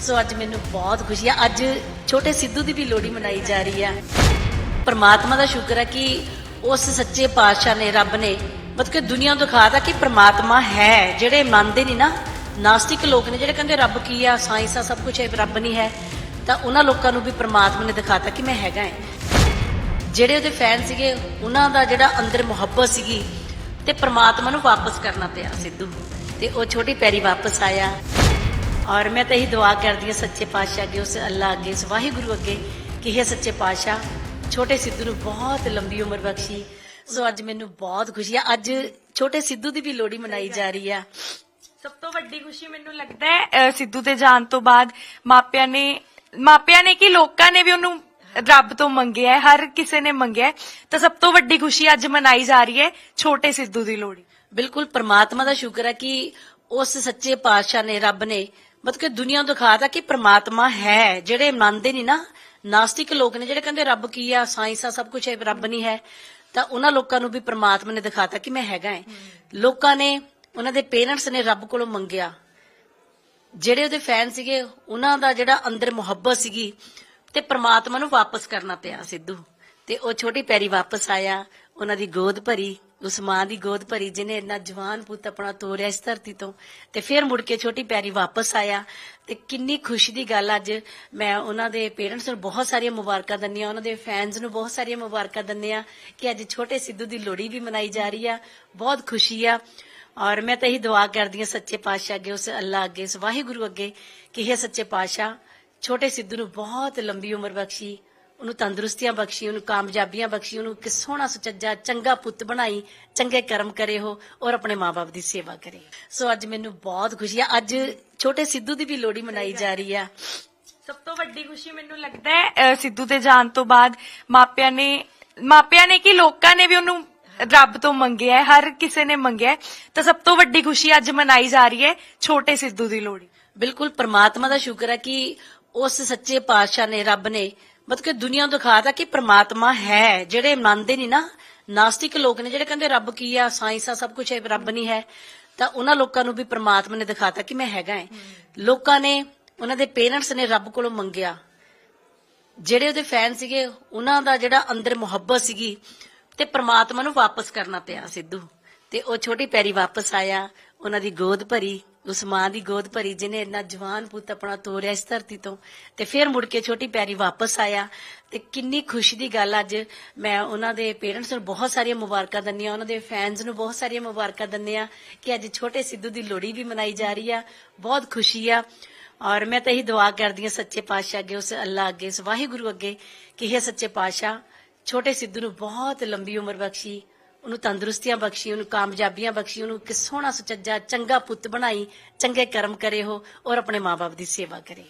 ਸੋ ਅੱਜ ਮੈਨੂੰ ਬਹੁਤ ਖੁਸ਼ੀ ਆ। ਅੱਜ ਛੋਟੇ ਸਿੱਧੂ ਦੀ ਵੀ ਲੋਹੜੀ ਮਨਾਈ ਜਾ ਰਹੀ ਆ। ਪਰਮਾਤਮਾ ਦਾ ਸ਼ੁਕਰ ਹੈ ਕਿ ਉਸ ਸੱਚੇ ਪਾਤਸ਼ਾਹ ਨੇ, ਰੱਬ ਨੇ ਮਤਲਬ ਕਿ ਦੁਨੀਆ ਨੂੰ ਦਿਖਾਤਾ ਕਿ ਪਰਮਾਤਮਾ ਹੈ। ਜਿਹੜੇ ਮੰਨਦੇ ਨਹੀਂ ਨਾ, ਨਾਸਤਿਕ ਲੋਕ ਨੇ ਜਿਹੜੇ ਕਹਿੰਦੇ ਰੱਬ ਕੀ ਆ, ਸਾਇੰਸ ਆ, ਸਭ ਕੁਝ ਹੈ, ਰੱਬ ਨਹੀਂ ਹੈ, ਤਾਂ ਉਹਨਾਂ ਲੋਕਾਂ ਨੂੰ ਵੀ ਪਰਮਾਤਮਾ ਨੇ ਦਿਖਾਤਾ ਕਿ ਮੈਂ ਹੈਗਾ ਹਾਂ ਜਿਹੜੇ ਉਹਦੇ ਫੈਨ ਸੀਗੇ, ਉਹਨਾਂ ਦਾ ਜਿਹੜਾ ਅੰਦਰ ਮੁਹੱਬਤ ਸੀਗੀ ਤੇ ਪਰਮਾਤਮਾ ਨੂੰ ਵਾਪਸ ਕਰਨਾ ਪਿਆ ਸਿੱਧੂ। ਤੇ ਉਹ ਛੋਟੀ ਪੈਰੀ ਵਾਪਸ ਆਇਆ। ਔਰ ਮੈਂ ਤਾਂ ਇਹੀ ਦੁਆ ਕਰਦੀ ਹਾਂ ਸੱਚੇ ਪਾਤਸ਼ਾਹ ਅੱਗੇ ਉਸ ਅੱਲਾ ਅੱਗੇ ਉਸ ਵਾਹਿਗੁਰੂ ਅੱਗੇ ਕਿ ਇਹ ਸੱਚੇ ਪਾਤਸ਼ਾਹ ਛੋਟੇ ਸਿੱਧੂ ਨੂੰ ਬਹੁਤ ਲੰਬੀ ਉਮਰ ਬਖਸ਼ੀ। ਸੋ ਅੱਜ ਮੈਨੂੰ ਬਹੁਤ ਖੁਸ਼ੀ ਆ। ਅੱਜ ਛੋਟੇ ਸਿੱਧੂ ਦੀ ਵੀ ਲੋਹੜੀ ਮਨਾਈ ਜਾ ਰਹੀ ਆ। ਸਭ ਤੋਂ ਵੱਡੀ ਖੁਸ਼ੀ ਮੈਨੂੰ ਲੱਗਦਾ ਹੈ ਅਹ, ਸਿੱਧੂ ਦੇ ਜਾਣ ਤੋਂ ਬਾਅਦ ਮਾਪਿਆਂ ਨੇ ਮਾਪਿਆਂ ਨੇ ਕਿ ਲੋਕਾਂ ਨੇ ਵੀ ਉਹਨੂੰ ਰੱਬ ਤੋਂ ਮੰਗਿਆ ਹੈ ਹਰ ਕਿਸੇ ਨੇ ਮੰਗਿਆ ਹੈ। ਤਾਂ ਸਭ ਤੋਂ ਵੱਡੀ ਖੁਸ਼ੀ ਅੱਜ ਮਨਾਈ ਜਾ ਰਹੀ ਹੈ ਛੋਟੇ ਸਿੱਧੂ ਦੀ ਲੋਹੜੀ। ਬਿਲਕੁਲ ਪ੍ਰਮਾਤਮਾ ਦਾ ਸ਼ੁਕਰ ਹੈ ਕਿ ਉਸ ਸੱਚੇ ਪਾਤਸ਼ਾਹ ਨੇ ਰੱਬ ਨੇ ਮਤਲਬ ਕਿ ਦੁਨੀਆ ਨੂੰ ਦਿਖਾਤਾ ਕਿ ਪ੍ਰਮਾਤਮਾ ਹੈ ਜਿਹੜੇ ਮੰਨਦੇ ਨਹੀਂ ਨਾ ਨਾਸਤਿਕ ਲੋਕ ਨੇ ਜਿਹੜੇ ਕਹਿੰਦੇ ਰੱਬ ਕੀ ਆ ਸਾਇੰਸ ਆ ਸਭ ਕੁਝ ਹੈ ਰੱਬ ਨਹੀਂ ਹੈ ਤਾਂ ਉਹਨਾਂ ਲੋਕਾਂ ਨੂੰ ਵੀ ਪ੍ਰਮਾਤਮਾ ਨੇ ਦਿਖਾਤਾ ਕਿ ਮੈਂ ਹੈਗਾ ਹਾਂ। ਲੋਕਾਂ ਨੇ ਉਹਨਾਂ ਦੇ ਪੇਰੈਂਟਸ ਨੇ ਰੱਬ ਕੋਲੋਂ ਮੰਗਿਆ। ਜਿਹੜੇ ਉਹਦੇ ਫੈਨ ਸੀਗੇ ਉਹਨਾਂ ਦਾ ਜਿਹੜਾ ਅੰਦਰ ਮੁਹੱਬਤ ਸੀਗੀ ਤੇ ਪ੍ਰਮਾਤਮਾ ਨੂੰ ਵਾਪਸ ਕਰਨਾ ਪਿਆ ਸਿੱਧੂ। ਤੇ ਉਹ ਛੋਟੀ ਪੈਰੀ ਵਾਪਸ ਆਇਆ ਉਹਨਾਂ ਦੀ ਗੋਦ ਭਰੀ ਉਸ ਮਾਂ ਦੀ ਗੋਦ ਭਰੀ, ਜਿਹਨੇ ਇੰਨਾ ਜਵਾਨ ਪੁੱਤ ਆਪਣਾ ਤੋਰਿਆ ਇਸ ਧਰਤੀ ਤੋਂ। ਤੇ ਫਿਰ ਮੁੜ ਕੇ ਛੋਟੀ ਪਿਆਰੀ ਵਾਪਸ ਆਇਆ। ਤੇ ਕਿੰਨੀ ਖੁਸ਼ੀ ਦੀ ਗੱਲ ਅੱਜ ਮੈਂ ਉਹਨਾਂ ਦੇ ਪੇਰੈਂਟਸ ਨੂੰ ਬਹੁਤ ਸਾਰੀਆਂ ਮੁਬਾਰਕਾਂ ਦਿੰਦੀ ਹਾਂ, ਉਹਨਾਂ ਦੇ ਫੈਨਸ ਨੂੰ ਬਹੁਤ ਸਾਰੀਆਂ ਮੁਬਾਰਕਾਂ ਦਿੰਦੇ ਆ ਕਿ ਅੱਜ ਛੋਟੇ ਸਿੱਧੂ ਦੀ ਲੋਹੜੀ ਵੀ ਮਨਾਈ ਜਾ ਰਹੀ ਆ। ਬਹੁਤ ਖੁਸ਼ੀ ਆ। ਔਰ ਮੈਂ ਤਾਂ ਇਹੀ ਦੁਆ ਕਰਦੀ ਹਾਂ ਸੱਚੇ ਪਾਤਸ਼ਾਹ ਅੱਗੇ, ਉਸ ਅੱਲਾ ਅੱਗੇ, ਉਸ ਵਾਹਿਗੁਰੂ ਅੱਗੇ, ਕਿ ਇਹ ਸੱਚੇ ਪਾਤਸ਼ਾਹ, ਛੋਟੇ ਸਿੱਧੂ ਨੂੰ ਬਹੁਤ ਲੰਬੀ ਉਮਰ ਬਖਸ਼ੀ ਉਹਨੂੰ ਤੰਦਰੁਸਤੀਆਂ ਬਖਸ਼ੀ ਉਹਨੂੰ ਕਾਮਯਾਬੀਆਂ ਬਖਸ਼ੀ ਉਹਨੂੰ ਕਿ ਸੋਹਣਾ ਸੁਚੱਜਾ ਚੰਗਾ ਪੁੱਤ ਬਣਾਈ ਚੰਗੇ ਕਰਮ ਕਰੇ ਹੋ ਔਰ ਆਪਣੇ ਮਾਪੇ ਦੀ ਸੇਵਾ ਕਰੇ। ਸੋ ਅੱਜ ਮੈਨੂੰ ਬਹੁਤ ਖੁਸ਼ੀ ਆ। ਅੱਜ ਛੋਟੇ ਸਿੱਧੂ ਦੀ ਵੀ ਲੋਹੜੀ ਮਨਾਈ ਜਾ ਰਹੀ ਆ। ਸਭ ਤੋਂ ਵੱਡੀ ਖੁਸ਼ੀ ਮੈਨੂੰ ਲੱਗਦਾ ਹੈ ਸਿੱਧੂ ਦੇ ਜਾਣ ਤੋਂ ਬਾਅਦ ਮਾਪਿਆਂ ਨੇ ਮਾਪਿਆਂ ਨੇ ਕਿ ਲੋਕਾਂ ਨੇ ਵੀ ਉਹਨੂੰ ਰੱਬ ਤੋਂ ਮੰਗਿਆ ਹਰ ਕਿਸੇ ਨੇ ਮੰਗਿਆ। ਤਾਂ ਸਭ ਤੋਂ ਵੱਡੀ ਖੁਸ਼ੀ ਅੱਜ ਮਨਾਈ ਜਾ ਰਹੀ ਹੈ ਛੋਟੇ ਸਿੱਧੂ ਦੀ ਲੋਹੜੀ। ਬਿਲਕੁਲ ਪ੍ਰਮਾਤਮਾ ਦਾ ਸ਼ੁਕਰ ਹੈ ਕਿ ਉਸ ਸੱਚੇ ਪਾਤਸ਼ਾਹ ਨੇ ਰੱਬ ਨੇ ਮਤਲਬ ਕਿ ਦੁਨੀਆ ਨੂੰ ਦਿਖਾਤਾ ਕਿ ਪ੍ਰਮਾਤਮਾ ਹੈ, ਜਿਹੜੇ ਮੰਨਦੇ ਨਹੀਂ ਨਾ, ਨਾਸਤਿਕ ਲੋਕ ਨੇ ਜਿਹੜੇ ਕਹਿੰਦੇ ਰੱਬ ਕੀ ਆ, ਸਾਇੰਸ ਆ, ਸਭ ਕੁਝ ਹੈ ਰੱਬ ਨਹੀਂ ਹੈ, ਤਾਂ ਉਹਨਾਂ ਲੋਕਾਂ ਨੂੰ ਵੀ ਪ੍ਰਮਾਤਮਾ ਨੇ ਦਿਖਾਤਾ ਕਿ ਮੈਂ ਹੈਗਾ ਹਾਂ। ਲੋਕਾਂ ਨੇ, ਉਹਨਾਂ ਦੇ ਪੇਰੈਂਟਸ ਨੇ ਰੱਬ ਕੋਲੋਂ ਮੰਗਿਆ। ਜਿਹੜੇ ਉਹਦੇ ਫੈਨ ਸੀਗੇ, ਉਹਨਾਂ ਦਾ ਜਿਹੜਾ ਅੰਦਰ ਮੁਹੱਬਤ ਸੀਗੀ, ਤੇ ਪ੍ਰਮਾਤਮਾ ਨੂੰ ਵਾਪਸ ਕਰਨਾ ਪਿਆ ਸਿੱਧੂ। ਤੇ ਉਹ ਛੋਟੀ ਪੈਰੀ ਵਾਪਸ ਆਇਆ ਉਹਨਾਂ ਦੀ ਗੋਦ ਭਰੀ ਉਸ ਮਾਂ ਦੀ ਗੋਦ ਭਰੀ, ਜਿਹਨੇ ਇੰਨਾ ਜਵਾਨ ਪੁੱਤ ਆਪਣਾ ਤੋਰਿਆ ਇਸ ਧਰਤੀ ਤੋਂ। ਤੇ ਫਿਰ ਮੁੜ ਕੇ ਛੋਟੀ ਪੈਰੀ ਵਾਪਸ ਆਇਆ। ਤੇ ਕਿੰਨੀ ਖੁਸ਼ੀ ਦੀ ਗੱਲ ਅੱਜ ਮੈਂ ਉਹਨਾਂ ਦੇ ਪੇਰੈਂਟਸ ਨੂੰ ਬਹੁਤ ਸਾਰੀਆਂ ਮੁਬਾਰਕਾਂ ਦਿੰਦੀ ਹਾਂ, ਉਹਨਾਂ ਦੇ ਫੈਨਸ ਨੂੰ ਬਹੁਤ ਸਾਰੀਆਂ ਮੁਬਾਰਕਾਂ ਦਿੰਦੇ ਆ ਕਿ ਅੱਜ ਛੋਟੇ ਸਿੱਧੂ ਦੀ ਲੋਹੜੀ ਵੀ ਮਨਾਈ ਜਾ ਰਹੀ ਆ। ਬਹੁਤ ਖੁਸ਼ੀ ਆ। ਔਰ ਮੈਂ ਤਾਂ ਇਹੀ ਦੁਆ ਕਰਦੀ ਹਾਂ ਸੱਚੇ ਪਾਤਸ਼ਾਹ ਅੱਗੇ, ਉਸ ਅੱਲਾ ਅੱਗੇ, ਉਸ ਵਾਹਿਗੁਰੂ ਅੱਗੇ, ਕਿ ਇਹ ਸੱਚੇ ਪਾਤਸ਼ਾਹ, ਛੋਟੇ ਸਿੱਧੂ ਨੂੰ ਬਹੁਤ ਲੰਬੀ ਉਮਰ ਬਖਸ਼ੀ ਉਹਨੂੰ ਤੰਦਰੁਸਤੀਆਂ ਬਖਸ਼ੀ, ਉਹਨੂੰ ਕਾਮਯਾਬੀਆਂ ਬਖਸ਼ੀ, ਉਹਨੂੰ ਕਿ ਸੋਹਣਾ ਸੁਚੱਜਾ ਚੰਗਾ ਪੁੱਤ ਬਣਾਈ, ਚੰਗੇ ਕਰਮ ਕਰੇ ਹੋ ਔਰ ਆਪਣੇ ਮਾਪੇ ਦੀ ਸੇਵਾ ਕਰੇ।